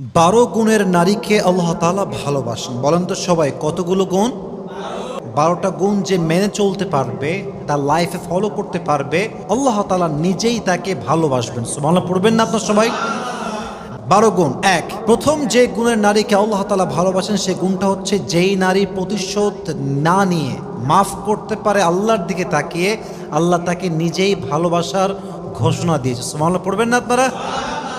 বারো গুণের নারীকে আল্লাহ তালা ভালোবাসেন। বলেন তো সবাই, কতগুলো গুণ? বারোটা গুণ যে মেনে চলতে পারবে, তার লাইফে ফলো করতে পারবে, আল্লাহ তালা নিজেই তাকে ভালোবাসবেন। সুবহানাল্লাহ, পড়বেন না আপনার সবাই? বারো গুণ, এক। প্রথম যে গুণের নারীকে আল্লাহ তালা ভালোবাসেন সেই গুণটা হচ্ছে যেই নারী প্রতিশোধ না নিয়ে, মাফ করতে পারে আল্লাহর দিকে তাকিয়ে, আল্লাহ তাকে নিজেই ভালোবাসার ঘোষণা দিয়েছে। সুমাল্লাহ পড়বেন না আপনারা?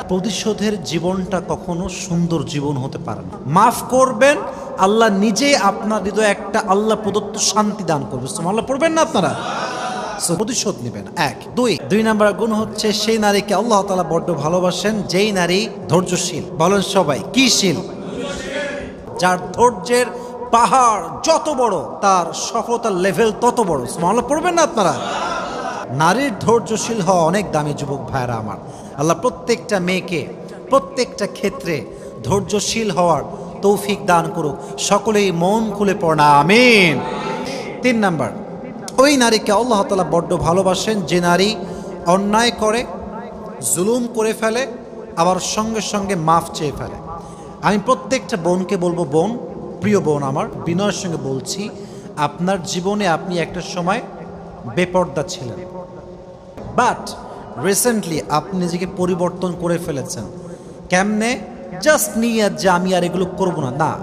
প্রতিশোধের জীবনটা কখনো সুন্দর জীবন হতে পারে না। মাফ করবেন, আল্লাহ নিজে আপনার হৃদয়ে একটা আল্লাহ প্রদত্ত শান্তি দান করবে। সুমাল্লাহ পড়বেন না আপনারা? প্রতিশোধ নেবেন। এক, দুই দুই নাম্বার গুণ হচ্ছে সেই নারীকে আল্লাহ তালা বড্ড ভালোবাসেন, যেই নারী ধৈর্যশীল। বলেন সবাই, কি শীল? যার ধৈর্যের পাহাড় যত বড়, তার সফলতার লেভেল তত বড়। স্মল পড়বেন না আপনারা? নারীর ধৈর্যশীল হওয়া অনেক দামি যুবক ভাইরা আমার। আল্লাহ প্রত্যেকটা মেয়েকে, প্রত্যেকটা ক্ষেত্রে ধৈর্যশীল হওয়ার তৌফিক দান করুক। সকলেই মন খুলে পড়া আমিন। তিন নাম্বার, ওই নারীকে আল্লাহ তালা বড্ড ভালোবাসেন যে নারী অন্যায় করে, জুলুম করে ফেলে, আবার সঙ্গে সঙ্গে মাফ চেয়ে ফেলে। আমি প্রত্যেকটা বোনকে বলব, বোন, প্রিয় বোন আমার, বিনয়ের সঙ্গে বলছি, আপনার জীবনে আপনি একটা সময় বেপর্দা ছিলেন। বাট রিসেন্টলি আপনি নিজেকে পরিবর্তন করে ফেলেছেন। কেমনে? জাস্ট নিয়ে যে আমি আর এগুলো করব না। না,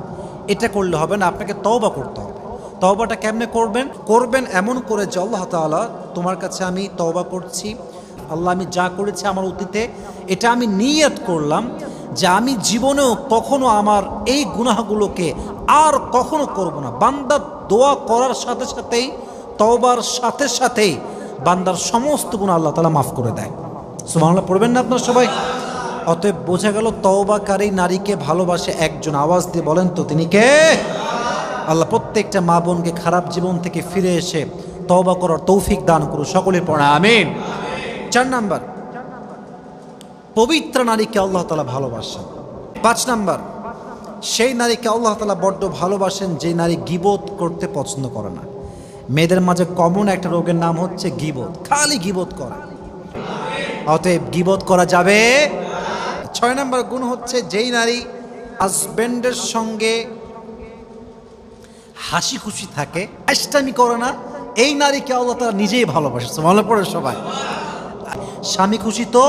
এটা করলে হবে না, আপনাকে তওবা করতে হবে। তওবাটা কেমনে করবেন? করবেন এমন করে যে আল্লাহ তাআলা, তোমার কাছে আমি তওবা করছি। আল্লাহ, আমি যা করেছি আমার অতীতে, এটা আমি নিয়ত করলাম যে আমি জীবনেও কখনো আমার এই গুনাহগুলোকে আর কখনো করব না। বান্দা দোয়া করার সাথে সাথেই, তওবার সাথে সাথেই বান্দার সমস্ত গুণ আল্লাহ তালা মাফ করে দেয়। সুমানলা পড়বেন না আপনার সবাই? অতএব বোঝা গেল তওবাকারী নারীকে ভালোবাসে একজন। আওয়াজ দিয়ে বলেন তো, তিনি কে? আল্লাহ প্রত্যেকটা মা বোনকে খারাপ জীবন থেকে ফিরে এসে তওবা করার তৌফিক দান করুন। সকলে পড়া, আমিন। চার নাম্বার, পবিত্র নারীকে আল্লাহ তালা ভালোবাসেন। পাঁচ নাম্বার, সেই নারীকে আল্লাহ তালা বড্ড ভালোবাসেন যে নারী গিবোধ করতে পছন্দ করে না। মেয়েদের মাঝে কমন একটা রোগের নাম হচ্ছে গিবোধ খালি গিবোধ করা। অতএব গিবোধ করা যাবে ছয় নম্বর গুণ হচ্ছে যেই নারী হাজব্যান্ডের সঙ্গে হাসি খুশি থাকে আষ্টামি করে না, এই নারীকে আল্লাহ তারা নিজেই ভালোবাসে। মনে পড়ে সবাই। স্বামী খুশি তো,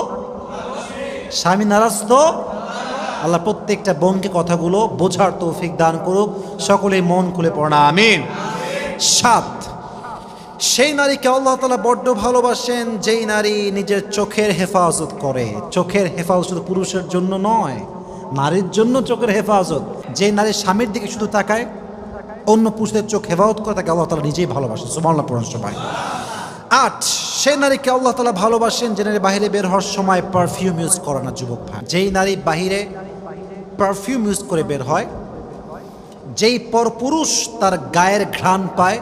স্বামী নারাজ তো, আল্লাহ প্রত্যেকটা বোনকে কথাগুলো বোঝার তৌফিক দান করুক, সকলেই মন খুলে পড়া আমিন। সাত সেই নারীকে আল্লাহ তালা বড্ড ভালোবাসেন, যেই নারী নিজের চোখের হেফাজত করে। চোখের হেফাজত শুধু পুরুষের জন্য নয়, নারীর জন্য চোখের হেফাজত। যে নারী স্বামীর দিকে শুধু তাকায়, অন্য পুরুষদের চোখ হেফাজত করে, তাকে আল্লাহ তালা নিজেই ভালোবাসেন। সুমাল্লা পড়ান সবাই। আট, সেই নারীকে আল্লাহ তালা ভালোবাসেন, যে নারী বাহিরে বের হওয়ার সময় পারফিউম ইউজ করে না, যুবক ভাই। যেই নারী বাহিরে পারফিউম ইউজ করে বের হয়, যেই পরপুরুষ তার গায়ের ঘ্রাণ পায়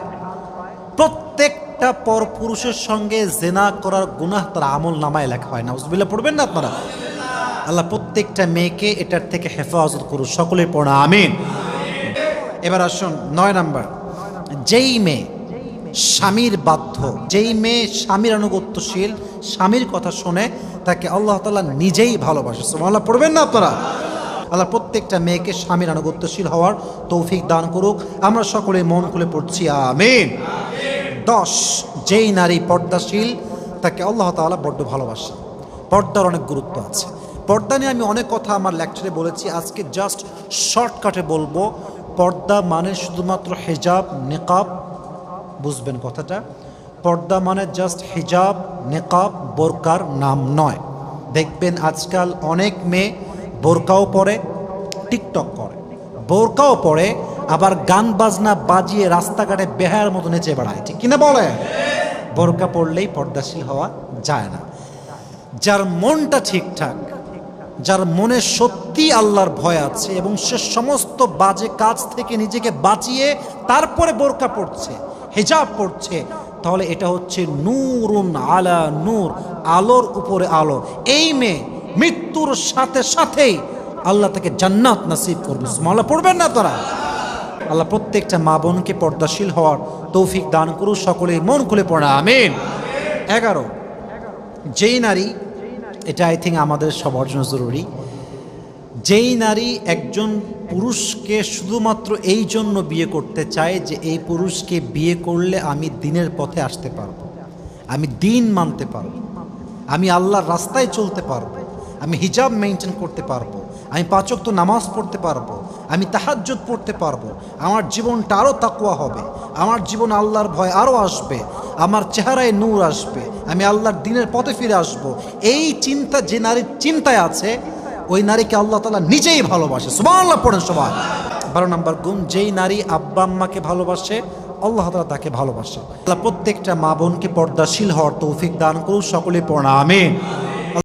প্রত্যেকটা পরপুরুষের সঙ্গে জেনা করার গুনাহ তার আমল নামায় লেখা হয় না। উজবিল্লা পড়বেন না আপনারা? আল্লাহ প্রত্যেকটা মেয়েকে এটার থেকে হেফাজত করুন সকলে পড়া আমিন। এবার আসুন, নয় নাম্বার। যেই মেয়ে স্বামীর বাধ্য, যেই মেয়ে স্বামীর আনুগত্যশীল, স্বামীর কথা শুনে তাকে আল্লাহ তালা নিজেই ভালোবাসে। আল্লাহ পড়বেন না আপনারা? আল্লাহ প্রত্যেকটা মেয়েকে স্বামীর আনুগত্যশীল হওয়ার তৌফিক দান করুক। আমরা সকলে মন খুলে পড়ছি, আমিন। দশ, যেই নারী পর্দাশীল, তাকে আল্লাহ তাআলা বড্ড ভালোবাসে পর্দার অনেক গুরুত্ব আছে। পর্দা নিয়ে আমি অনেক কথা আমার লেকচারে বলেছি, আজকে জাস্ট শর্টকাটে বলব। পর্দা মানে শুধুমাত্র হেজাব, নেকাব, বুঝবেন কথাটা? পর্দা মানে জাস্ট হিজাব, নেকাব, বোরকার নাম নয়। দেখবেন আজকাল অনেক মেয়ে বোরকাও পরে, টিকটক করে। বোরকাও পরে আবার গান বাজনা বাজিয়ে রাস্তাঘাটে বেহার মতো নেচে বেড়ায়। ঠিক কিনা বলে? বোরকা পড়লেই পর্দাশীল হওয়া যায় না। যার মনটা ঠিকঠাক, যার মনে সত্যি আল্লাহর ভয় আছে এবং সে সমস্ত বাজে কাজ থেকে নিজেকে বাঁচিয়ে তারপরে বোরকা পড়ছে হেজাব পড়ছে তাহলে এটা হচ্ছে নূরুন আলা নূর, আলোর উপরে আলো। এই মেয়ে মৃত্যুর সাথে সাথেই আল্লাহ তাকে জান্নাত নাসিব করবে। সুমাল্লাহ পড়বেন না তারা? আল্লাহ প্রত্যেকটা মা বোনকে পর্দাশীল হওয়ার তৌফিক দান করুক সকলে মন খুলে পড়া, আমিন। এগারো, যেই নারী, এটা আই থিঙ্ক আমাদের সবার জন্য জরুরি, যেই নারী একজন পুরুষকে শুধুমাত্র এই জন্য বিয়ে করতে চায় যে এই পুরুষকে বিয়ে করলে আমি দিনের পথে আসতে পারব, আমি দিন মানতে পারব, আমি আল্লাহর রাস্তায় চলতে পারব, আমি হিজাব মেনটেন করতে পারব, আমি পাচক তো নামাজ পড়তে পারব আমি তাহাজ্জুদ পড়তে পারব। আমার জীবনটা আরও তাকুয়া হবে। আমার জীবন আল্লাহর ভয় আরও আসবে। আমার চেহারায় নূর আসবে। আমি আল্লাহর দিনের পথে ফিরে আসব। এই চিন্তা যে নারীর চিন্তায় আছে, ওই নারীকে আল্লাহ তালা নিজেই ভালোবাসে। সুবহানাল্লাহ পড়েন সবাই। বারো নম্বর গুণ, যেই নারী আব্বা আম্মাকে ভালোবাসে, আল্লাহ তালা তাকে ভালোবাসে। আল্লাহ প্রত্যেকটা মা বোনকে পর্দাশীল হওয়ার তৌফিক দান করুক সকলে পড়া, আমিন।